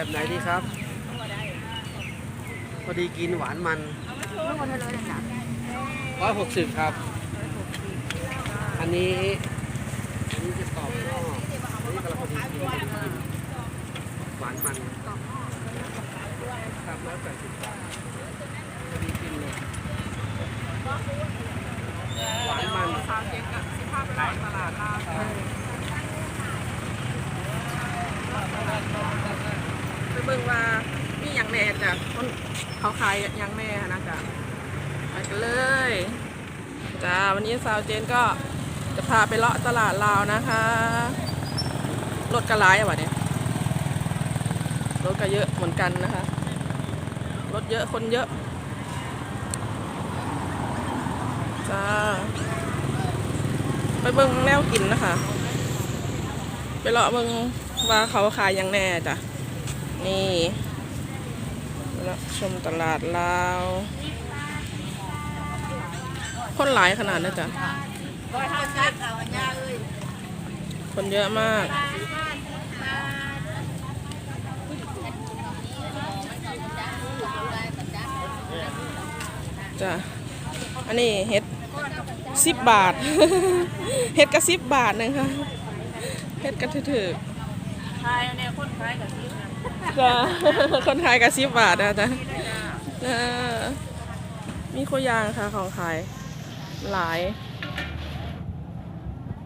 แบบไหนดีครับ พอดีกินหวานมันร้อยหกสิบครับ อันนี้อันนี้จะกรอบนอกอันนี้กำลังพอดีกินหวานมันครับร้อยแปดสิบบาทพอดีกินเลยหวานมัน สามเจ็ดกับสิบห้าไปหลอดตลาดลาวไปเบิ่งว่ามีอย่างแน่ จ้ะคนเขาขายย่างแน่นะจ๊ะไปกันเลยจ้าวันนี้สาวเจนก็จะพาไปเลาะตลาดลาวนะคะรถกระไรอะวะเนี่ยรถก็เยอะเหมือนกันนะคะรถเยอะคนเยอะจ้าไปเบิ่งแนวกินนะคะ ไปเลาะเบิ่งว่าเขาขายยังแน่จ้ะนี่ แล้วชมตลาดลาวคนหลายขนาดนั้นจ้ะคนเยอะมาก จ้ะ อันนี้เห็ดสิบบาทเห็ดกระสิบบาทหนึงค่ะเห็ดกระถือขายเนี่ยคนขายกับที่ๆ จ้ะคนขายกระสิบบาทนะจ๊ะจ้ะมีโคยางค่ะของขายหลาย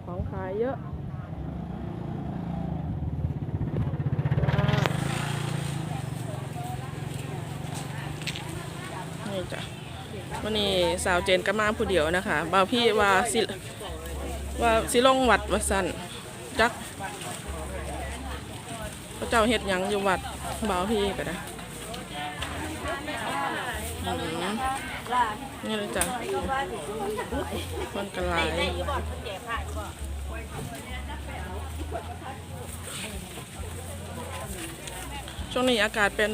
ของขายเยอะจ้ะนี่จ้ะวันนี้สาวเจนก็มาผู้เดียวนะคะบ่าวพี่ว่าสิว่าสิลงวัดวัดสันจัก พระเจ้าเฮ็ดหยังอยู่วัดบ่าวพี่ก็ได้นี่เลยจ้ะคนกระไรช่วงนี้อากาศเป็น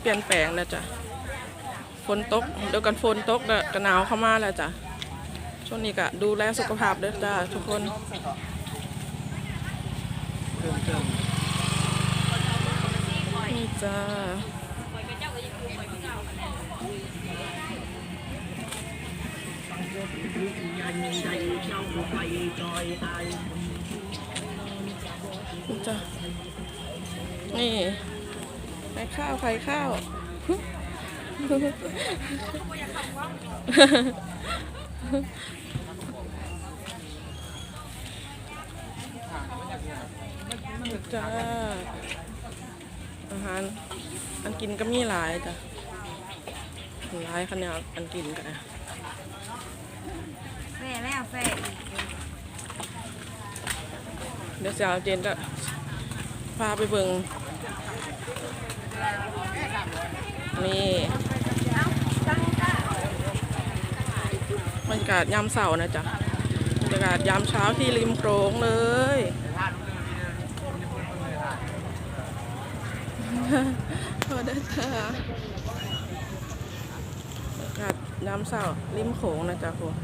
เปลี่ยนแปลงแล้วจ้ะฝนตกเดี๋ยวกันฝนตกเดี๋ยวกันหนาวเข้ามาแล้วจ้ะช่วงนี้ก็ดูแลสุขภาพเด้อจ้าทุกคน จ้านี่จ้านี่ไข่ข้าวไข่ข้าวจ้า อาหารอันกินก็มีหลายจ้ะหลายขนาดอันกินกันแม่แล้วแฟเดี๋ยวสาวเจนจะพาไปเบิงนี่บรรยากาศยามเสาร์นะจ๊ะบรรยากาศยามเช้าที่ริมโขงเลย สวัสดีค่ะบรรยากาศยามเสาร์ริมโขงนะจ๊ะพวก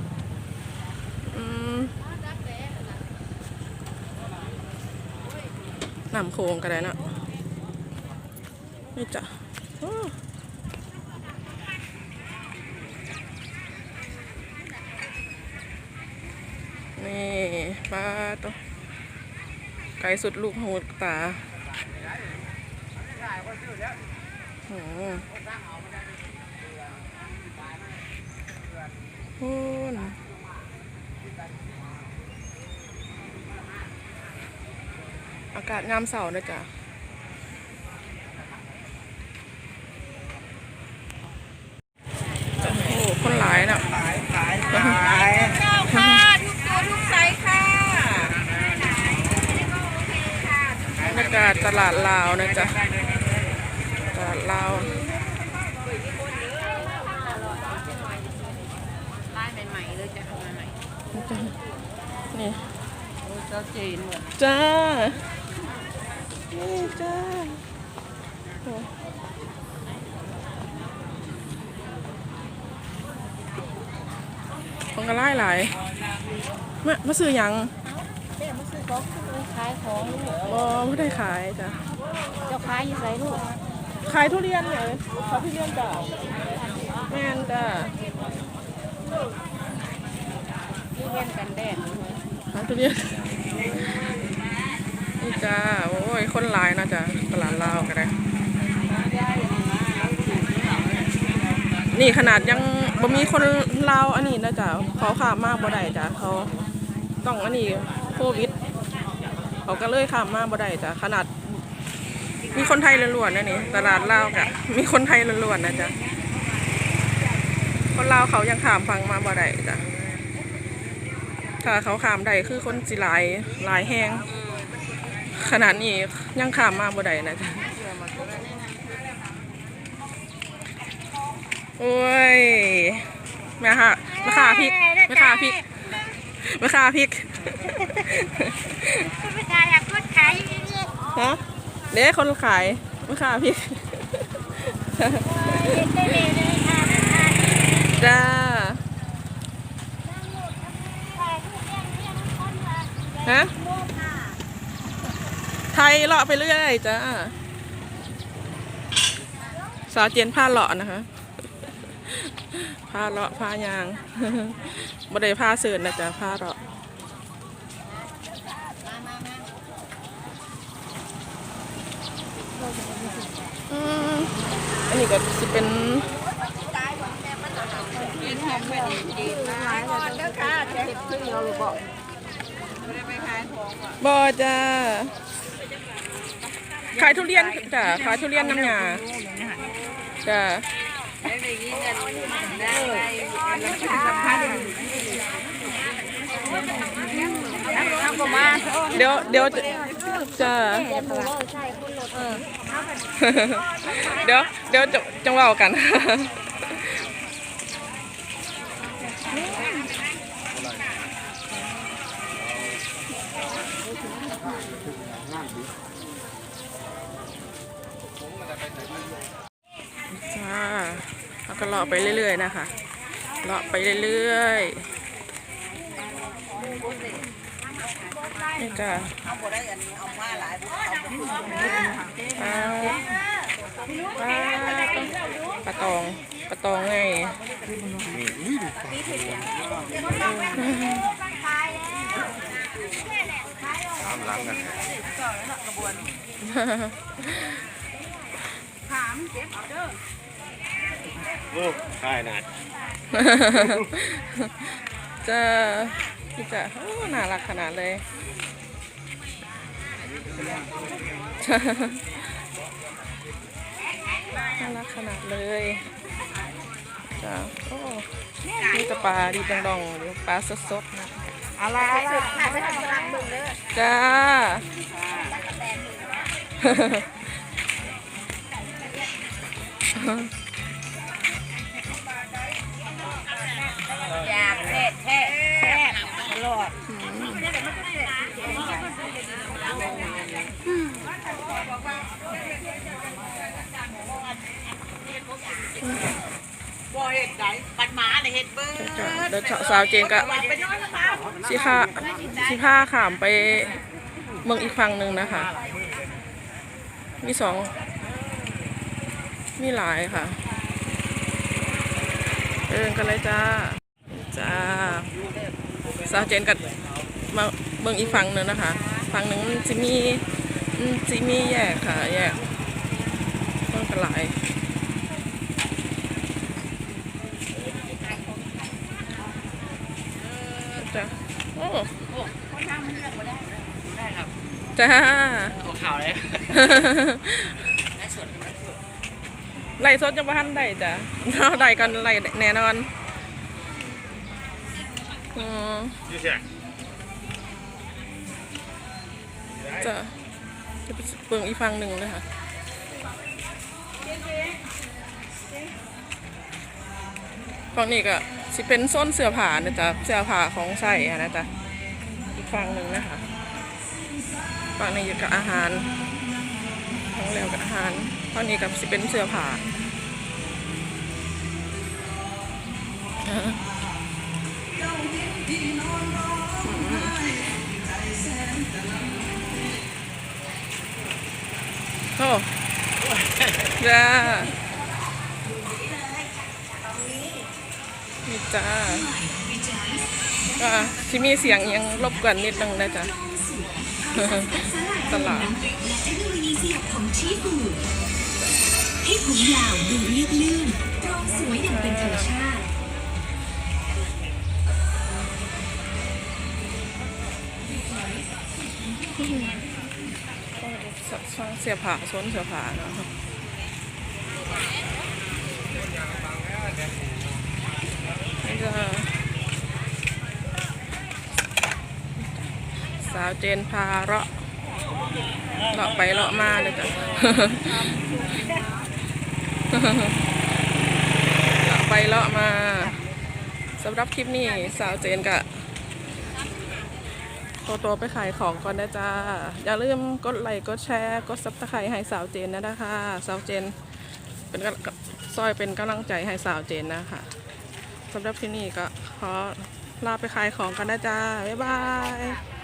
อืมน้ำโคงก็ได้นะนี่จ้ะนี่ปลาตัวไก่สุดลูกหูตา พูนอากาศงามเสาร์นะจ๊ะโอ้โหคนหลายนะขายขายขายเจ้าค่ะ ทุกตัวทุกไซส์ค่ะบรรยากาศตลาดลาวนะจ๊ะ ตลาดลาวลายใหม่ๆเลยจะทำใหม่นี่เจ้าจีนหมดจ้า นี่จ้าโอ้ของกระไล่หลายมามาซื้อหยังเด็กมาซื้อของขายของลูกบ่ไม่ได้ขายจ้ะโอ้เจ้าค้ายอยู่ไสลูก ขายทุเรียนเนี่ยขายทุเรียนจ้ะแม่นจ้ะทุเรียนกันแดดขายทุเรียนนี่จ้าโอ้ยคนหลายนะจ้ะตลาดลาวก็ได้นี่ขนาดยังบ่มีคนลาวอันนี้นะจ๊ะเขาข้ามมาบ่ได้จ้ะเขาต้องอันนี้โควิด เขาก็เลยข้ามมาบ่ได้จ้ะขนาด มีคนไทยล้วนๆนะนี่ตลาดลาวกะมีคนไทยล้วนๆนะจ๊ะคนลาวเขายังข้ามฟังมาบ่ได้จ้ะถ้าเขาข้ามได้คือคนสิหลายหลายแหงขนาดนี้ยังข้ามมาบ่ได้นะจ๊ะโอ้ยแม่ค่ะแม่ค่ะพริกแม่ค่ะพริกแม่ค่ะพริกผู้ชายอยากพูดขายอยู่นี่ฮะ เด้คนขายแม่ค่ะพริกได้เลยเลยค่จ้าฮะไทยเลาะไปเรื่อยจ้าสาวเจียนผ้าเลาะนะคะผ้าเลาะผ้ายางบ่ได้ผ้าเสื่อนะจ๊ะผ้าเลาะ อืมอันนี้ก็จะเป็นบอจ้าขายทุเรียนจ้ะขายทุเรียนน้ำยาจ้ะเอาก็มาเดี๋ยวเดี๋ยว จะจ้ะเดี๋ยวเดี๋ยวจะจังเว่ากันจ้าแล้วก็เลาะไปเรื่อยๆนะคะเลาะไปเรื่อยๆ นี่จ้าปลาปลาตองปลาตองไงามลังกันถามเก็บเอาเด้อโอ้ใช่นะจะนี่จะโอ้น่ารักขนาดเลย น่ารักขนาดเลยจ้าโอ้นี่จะปลาดีดังดองหรือปลาสดๆนะอะไรสุดค่ะไปทำกำลังบึงเด้อจ้าอ บ่เห็ดไหนปัดหมาในเห็ดเบิ้เดี๋ยวสาวเจนก็ไปนอนนะคะสิผ้าสิผ้าขามไปเมืองอีกฝั่งหนึ่งนะคะ มีสอง มีหลายค่ะเดินกันเลยจ้า จ้า สาวเจนกับมาเมืองอีกฝั่งหนึ่งนะคะ ฝั่งหนึ่งมันจะมีจะมีแยกค่ะ แยกเมืองกันหลาย จ้า โอ้จ้าตัวข่าวเลยไล่สดจังบ่ทันได้จ้ะเราได้กันไล่แน่นอนอืมยี่สิบจ้ะจะไปเบิ่งอีกฝั่งหนึ่งเลยค่ะฝั่งนี้ก็ สิเป็นโซนเสื้อผ้านะจ๊ะ เสื้อผ้าของใส่อะนะจ๊ะ อีกฝั่งหนึ่งนะคะ ฝั่งนี้อยู่กับอาหารของแล้วกับอาหารฝั่งนี้กับสิเป็นเสื้อผ้าโอ้จ้า จ้าก็ที่มีเสียงยังรบกวนนิดนึงนะจ๊ะตลาดและเทคโนโลยีสยบผมชีฟูให้ผมยาวดูเรียบลื่นตรงสวยอย่างเป็นธรรมชาติช่องเสียผ่าส้นเสียผ่าเนาะนี่จะ สาวเจนพาเลาะเลาะไปเลาะมาเลยจ้ะเลาะไปเลาะมาสำหรับคลิปนี้สาวเจนกะตัวตัวไปขายของก่อนนะจ๊ะ อย่าลืมกดไลค์กดแชร์กดซับสไครต์ให้สาวเจนนะนะคะ สาวเจนเป็นกำลังซอยเป็นกำลังใจให้สาวเจนนะคะ สำหรับที่นี่ก็ขอลาไปขายของกันนะจ๊ะบ๊ายบาย